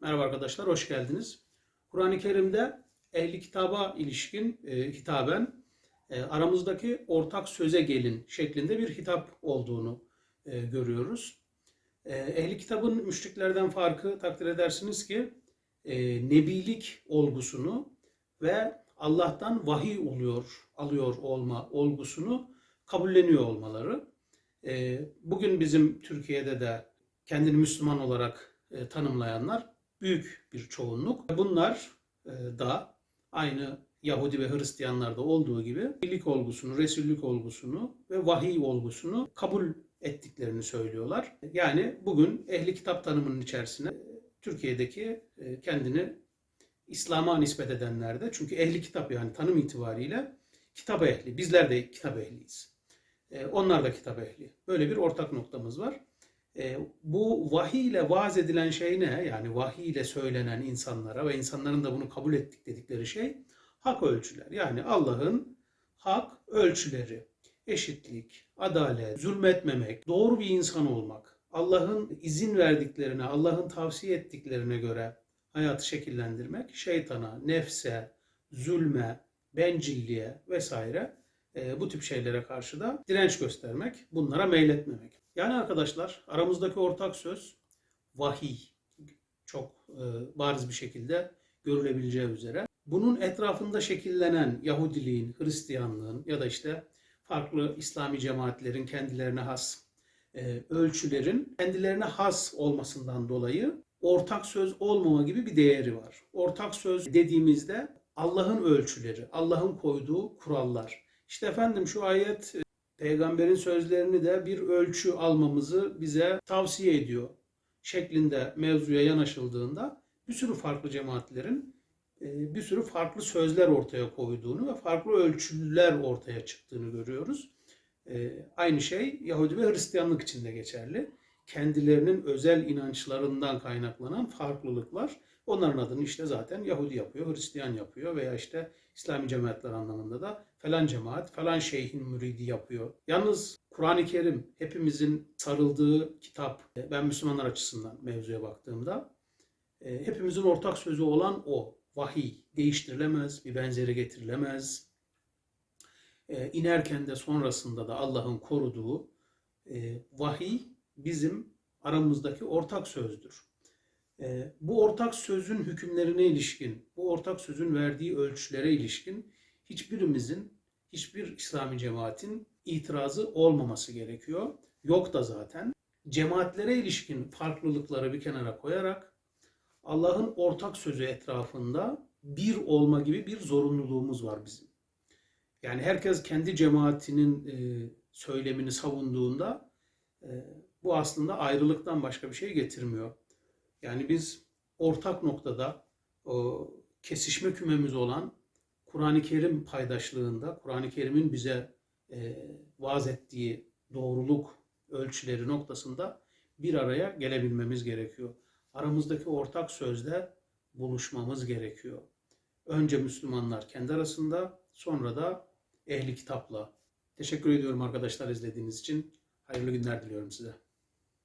Merhaba arkadaşlar, hoş geldiniz. Kur'an-ı Kerim'de ehli kitaba ilişkin e, hitaben e, aramızdaki ortak söze gelin şeklinde bir hitap olduğunu e, görüyoruz. E, ehli kitabın müşriklerden farkı takdir edersiniz ki e, nebilik olgusunu ve Allah'tan vahiy oluyor, alıyor olma olgusunu kabulleniyor olmaları. E, bugün bizim Türkiye'de de kendini Müslüman olarak e, tanımlayanlar büyük bir çoğunluk. Bunlar e, da aynı Yahudi ve Hristiyanlarda olduğu gibi iyilik olgusunu, Resullük olgusunu ve vahiy olgusunu kabul ettiklerini söylüyorlar. Yani bugün ehli kitap tanımının içerisine e, Türkiye'deki e, kendini İslam'a nispet edenler de çünkü ehli kitap yani tanım itibariyle kitap ehli. Bizler de kitap ehliyiz. Onlar da kitap ehli. Böyle bir ortak noktamız var. E, bu vahiy ile vaaz edilen şey ne? Yani vahiy ile söylenen insanlara ve insanların da bunu kabul ettik dedikleri şey hak ölçüler. Yani Allah'ın hak ölçüleri, eşitlik, adalet, zulmetmemek, doğru bir insan olmak, Allah'ın izin verdiklerine, Allah'ın tavsiye ettiklerine göre hayatı şekillendirmek, şeytana, nefse, zulme, bencilliğe vesaire e, bu tip şeylere karşı da direnç göstermek, bunlara meyletmemek. Yani arkadaşlar aramızdaki ortak söz vahiy. Çok e, bariz bir şekilde görülebileceği üzere. Bunun etrafında şekillenen Yahudiliğin, Hristiyanlığın ya da işte farklı İslami cemaatlerin kendilerine has e, ölçülerin kendilerine has olmasından dolayı ortak söz olmama gibi bir değeri var. Ortak söz dediğimizde Allah'ın ölçüleri, Allah'ın koyduğu kurallar. İşte efendim şu ayet peygamberin sözlerini de bir ölçü almamızı bize tavsiye ediyor şeklinde mevzuya yanaşıldığında bir sürü farklı cemaatlerin e, bir sürü farklı sözler ortaya koyduğunu ve farklı ölçüler ortaya çıktığını görüyoruz. E, aynı şey Yahudi ve Hristiyanlık için de geçerli. Kendilerinin özel inançlarından kaynaklanan farklılıklar Onların adını işte zaten Yahudi yapıyor, Hristiyan yapıyor veya işte İslami cemaatler anlamında da falan cemaat, falan şeyhin müridi yapıyor. Yalnız Kur'an-ı Kerim hepimizin sarıldığı kitap. Ben Müslümanlar açısından mevzuya baktığımda e, hepimizin ortak sözü olan o. Vahiy değiştirilemez, bir benzeri getirilemez. E, inerken de sonrasında da Allah'ın koruduğu e, vahiy bizim aramızdaki ortak sözdür. Ee, bu ortak sözün hükümlerine ilişkin, bu ortak sözün verdiği ölçülere ilişkin hiçbirimizin, hiçbir İslami cemaatin itirazı olmaması gerekiyor. Yok da zaten. Cemaatlere ilişkin farklılıkları bir kenara koyarak Allah'ın ortak sözü etrafında bir olma gibi bir zorunluluğumuz var bizim. Yani herkes kendi cemaatinin e, söylemini savunduğunda e, bu aslında ayrılıktan başka bir şey getirmiyor. Yani biz ortak noktada o kesişme kümemiz olan Kur'an-ı Kerim paydaşlığında, Kur'an-ı Kerim'in bize e, vaaz ettiği doğruluk ölçüleri noktasında bir araya gelebilmemiz gerekiyor. Aramızdaki ortak sözde buluşmamız gerekiyor. Önce Müslümanlar kendi arasında, sonra da ehli kitapla. Teşekkür ediyorum arkadaşlar izlediğiniz için. Hayırlı günler diliyorum size.